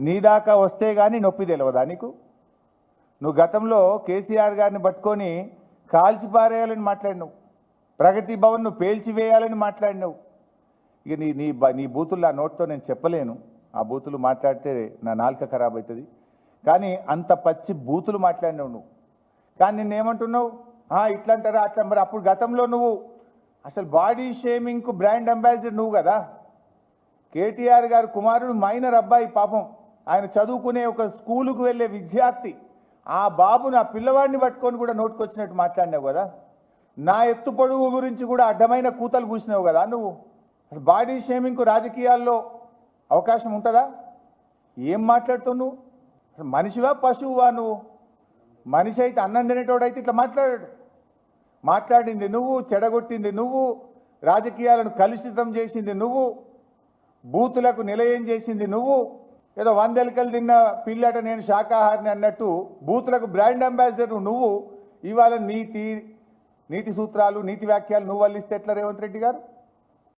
నీ దాకా వస్తే కానీ నొప్పి తెలియదా నీకు? నువ్వు గతంలో కేసీఆర్ గారిని పట్టుకొని కాల్చిపారేయాలని మాట్లాడినావు. ప్రగతి భవన్ను పేల్చివేయాలని మాట్లాడినావు. ఇక నీ నీ బ- నీ బూతులు ఆ నోట్తో నేను చెప్పలేను. ఆ బూతులు మాట్లాడితే నా నాలుక ఖరాబ్ అవుతుంది కానీ అంత పచ్చి బూతులు మాట్లాడినావు నువ్వు. కానీ నిన్నేమంటున్నావు? "ఆ, ఇట్లా అంటారా అట్లా మరి అప్పుడు గతంలో నువ్వు అసలు బాడీ షేమింగ్కు బ్రాండ్ అంబాసిడర్ నువ్వు కదా. కేటీఆర్ గారు కుమారుడు మైనర్ అబ్బాయి పాపం. ఆయన చదువుకునే ఒక స్కూలుకు వెళ్ళే విద్యార్థి ఆ బాబుని ఆ పిల్లవాడిని పట్టుకొని కూడా నోటుకొచ్చినట్టు మాట్లాడినావు కదా. నా ఎత్తు పొడుగు గురించి కూడా అడ్డమైన కూతలు కూసినావు కదా నువ్వు. అసలు బాడీ షేమింగ్కు రాజకీయాల్లో అవకాశం ఉంటుందా? ఏం మాట్లాడుతావు నువ్వు? అసలు మనిషివా పశువువా నువ్వు? మనిషి అయితే అన్నం తినేటోడైతే ఇట్లా మాట్లాడాడు. మాట్లాడింది నువ్వు చెడగొట్టింది నువ్వు రాజకీయాలను కలుషితం చేసింది నువ్వు బూతులకు నిలయం చేసింది నువ్వు ఏదో వందెలకలు తిన్న పిల్లట నేను శాకాహారిని అన్నట్టు బూతులకు బ్రాండ్ అంబాసిడర్ నువ్వు ఇవాళ నీతి నీతి సూత్రాలు నీతి వ్యాఖ్యలు నువ్వు వల్లిస్తే ఎట్లా రేవంత్ రెడ్డి గారు?